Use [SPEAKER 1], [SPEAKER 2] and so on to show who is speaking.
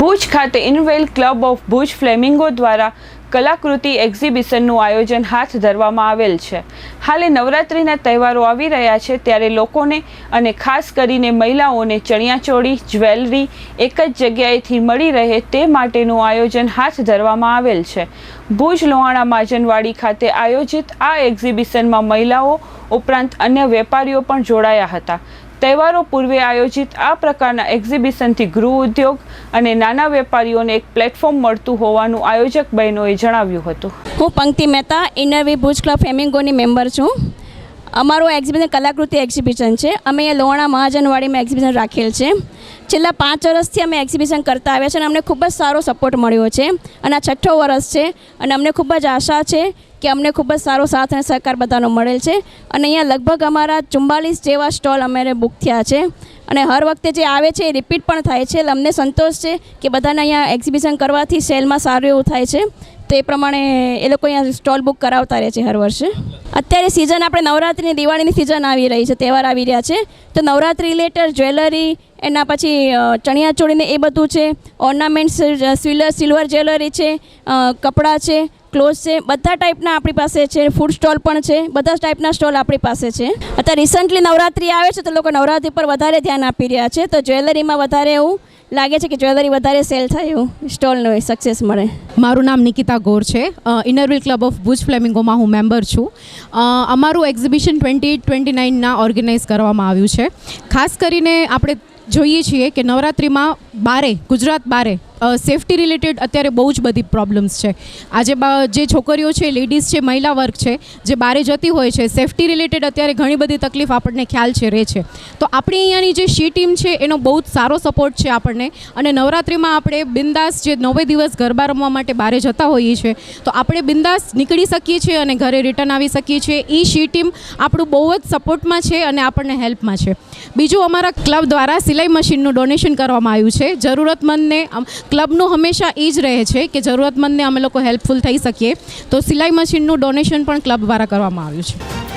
[SPEAKER 1] ભુજ ખાતે Inner Wheel Club of Bhuj Flamingo દ્વારા કલાકૃતિ એક્ઝિબિશનનું આયોજન હાથ ધરવામાં આવેલ છે. હાલે નવરાત્રિના તહેવારો આવી રહ્યા છે ત્યારે લોકોને અને ખાસ કરીને મહિલાઓને ચણિયાચોળી, જ્વેલરી એક જ જગ્યાએથી મળી રહે તે માટેનું આયોજન હાથ ધરવામાં આવેલ છે. ભુજ લોહાણા માજનવાડી ખાતે આયોજિત આ એક્ઝિબિશનમાં મહિલાઓ ઉપરાંત અન્ય વેપારીઓ પણ જોડાયા હતા. તહેવારો પૂર્વે આયોજિત આ પ્રકારના એક્ઝિબિશનથી ગૃહ ઉદ્યોગ અને નાના વેપારીઓને એક પ્લેટફોર્મ મળતું હોવાનું આયોજક બહેનોએ જણાવ્યું હતું.
[SPEAKER 2] હું Pankti Mehta Inner Wheel Bhuj Club ફેમિંગોની member છું. અમારું એક્ઝિબિશન કલાકૃતિ એક્ઝિબિશન છે. અમે અહીંયા લોણા મહાજનવાડીમાં એક્ઝિબિશન રાખેલ છે. છેલ્લા પાંચ વર્ષથી અમે એક્ઝિબિશન કરતા આવ્યા છે અને અમને ખૂબ જ સારો સપોર્ટ મળ્યો છે. અને આ છઠ્ઠો વર્ષ છે અને અમને ખૂબ જ આશા છે કે અમને ખૂબ જ સારો સાથ અને સહકાર બધાનો મળેલ છે. અને અહીંયા લગભગ અમારા ચુમ્બાલીસ જેવા સ્ટોલ અમારે બુક થયા છે. અને હર વખતે જે આવે છે એ રિપીટ પણ થાય છે. એટલે અમને સંતોષ છે કે બધાને અહીંયા એક્ઝિબિશન કરવાથી સેલમાં સારું એવું થાય છે. તો એ પ્રમાણે એ લોકો અહીંયા સ્ટોલ બુક કરાવતા રહે છે હર વર્ષે. અત્યારે સિઝન આપણે નવરાત્રિની દિવાળીની સિઝન આવી રહી છે, તહેવાર આવી રહ્યા છે. તો નવરાત્રિ રિલેટેડ જ્વેલરી, એના પછી ચણિયાચોળીને એ બધું છે. ઓર્નામેન્ટ્સ સિલ્વર સિલ્વર જ્વેલરી છે કપડાં છે. ક્લોઝ છે. બધા ટાઈપના આપણી પાસે છે. ફૂડ સ્ટોલ પણ છે. બધા ટાઈપના સ્ટોલ આપણી પાસે છે. અત્યારે રિસન્ટલી નવરાત્રિ આવે છે તો લોકો નવરાત્રિ પર વધારે ધ્યાન આપી રહ્યા છે. તો જ્વેલરીમાં વધારે એવું લાગે છે કે જ્વેલરી વધારે સેલ થાય એવું સ્ટોલનો સક્સેસ મળે.
[SPEAKER 3] મારું નામ નિકિતા ગોર છે. Inner Wheel Club of Bhuj ફ્લેમિંગોમાં હું મેમ્બર છું. અમારું એક્ઝિબિશન ટ્વેન્ટી ટ્વેન્ટી નાઇનના ઓર્ગેનાઇઝ કરવામાં આવ્યું છે. ખાસ કરીને આપણે જોઈએ છીએ કે નવરાત્રિમાં બારે, ગુજરાત બારે સેફટી રિલેટેડ અત્યારે બહુ જ બધી પ્રોબ્લેમ્સ છે. આજે જે છોકરીઓ છે લેડીઝ છે, મહિલા વર્ગ છે, જે બારે જતી હોય છે સેફટી રિલેટેડ અત્યારે ઘણી બધી તકલીફ આપણને ખ્યાલ છે, રહે છે. તો આપણી અહીંયાની જે શી ટીમ છે, એનો બહુ જ સારો સપોર્ટ છે આપણને. અને નવરાત્રિમાં આપણે બિંદાસ જે નવે દિવસ ગરબા રમવા માટે બારે જતા હોઈએ છીએ, તો આપણે બિંદાસ નીકળી શકીએ છીએ અને ઘરે રિટર્ન આવી શકીએ છીએ. એ શી ટીમ આપણું બહુ જ સપોર્ટમાં છે અને આપણને હેલ્પમાં છે. બીજું અમારા ક્લબ દ્વારા સિલાઈ મશીનનું ડોનેશન કરવામાં આવ્યું છે. જરૂરતમંદને ક્લબનું હંમેશા એ જ રહે છે કે જરૂરતમંદને અમે લોકો હેલ્પફુલ થઈ શકીએ. તો સિલાઈ મશીનનું ડોનેશન પણ ક્લબ દ્વારા કરવામાં આવ્યું છે.